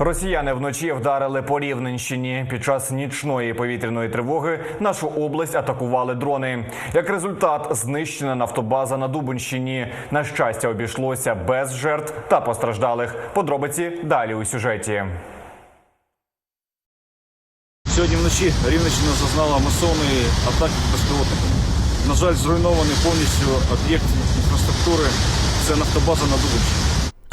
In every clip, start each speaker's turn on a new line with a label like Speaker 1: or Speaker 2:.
Speaker 1: Росіяни вночі вдарили по Рівненщині. Під час нічної повітряної тривоги нашу область атакували дрони. Як результат, знищена нафтобаза на Дубенщині. На щастя, обійшлося без жертв та постраждалих. Подробиці далі у сюжеті.
Speaker 2: Сьогодні вночі Рівненщина зазнала масовної атаки безпілотниками. На жаль, зруйнований повністю об'єкт інфраструктури. Це нафтобаза на Дубинщині.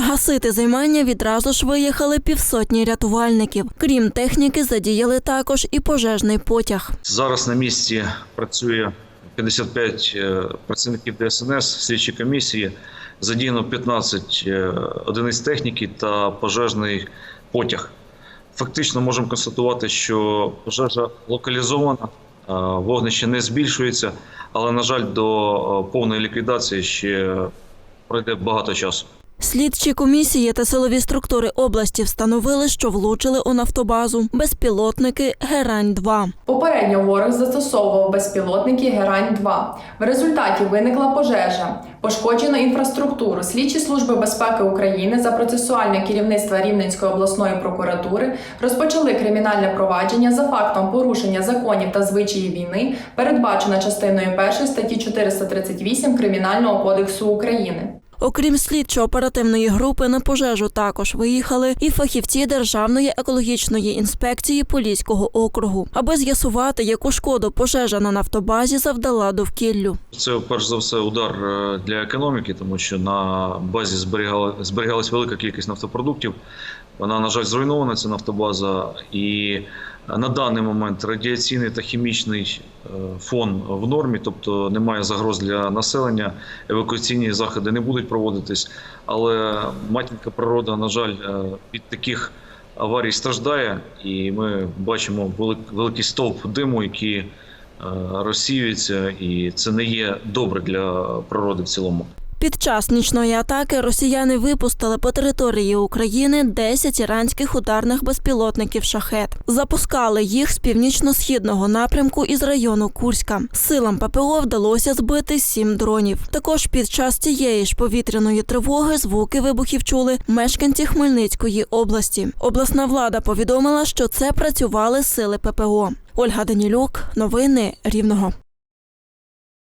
Speaker 3: Гасити займання відразу ж виїхали півсотні рятувальників. Крім техніки, задіяли також і пожежний потяг.
Speaker 2: Зараз на місці працює 55 е, працівників ДСНС, слідчі комісії. Задіяно 15 е, одиниць техніки та пожежний потяг. Фактично можемо констатувати, що пожежа локалізована, е, вогнище не збільшується, але, на жаль, до повної ліквідації ще пройде багато часу.
Speaker 3: Слідчі комісії та силові структури області встановили, що влучили у нафтобазу безпілотники Герань-2.
Speaker 4: Попередньо ворог застосовував безпілотники Герань-2. В результаті виникла пожежа, пошкоджено інфраструктуру. Слідчі служби безпеки України за процесуальне керівництво Рівненської обласної прокуратури розпочали кримінальне провадження за фактом порушення законів та звичаїв війни, передбачено частиною 1 статті 438 Кримінального кодексу України.
Speaker 3: Окрім слідчо-оперативної групи, на пожежу також виїхали і фахівці Державної екологічної інспекції Поліського округу, аби з'ясувати, яку шкоду пожежа на нафтобазі завдала довкіллю.
Speaker 2: Це перш за все удар е, для економіки, тому що на базі зберігала зберігалась велика кількість нафтопродуктів. Вона, на жаль, зруйнована ця нафтобаза, і на даний момент радіаційний та хімічний е, фон в нормі, тобто немає загроз для населення. Евакуаційні заходи не будуть проводитись. Але матінка природа, на жаль, е, від таких аварій страждає, і ми бачимо великий стовп диму, який е, розсіюється, і це не є добре для природи в цілому.
Speaker 3: Під час нічної атаки росіяни випустили по території України 10 іранських ударних безпілотників шахет. Запускали їх з північно-східного напрямку із району Курська. Силам ППО вдалося збити сім дронів. Також під час цієї ж повітряної тривоги звуки вибухів чули мешканці Хмельницької області. Обласна влада повідомила, що це працювали сили ППО. Ольга Данілюк, новини Рівного.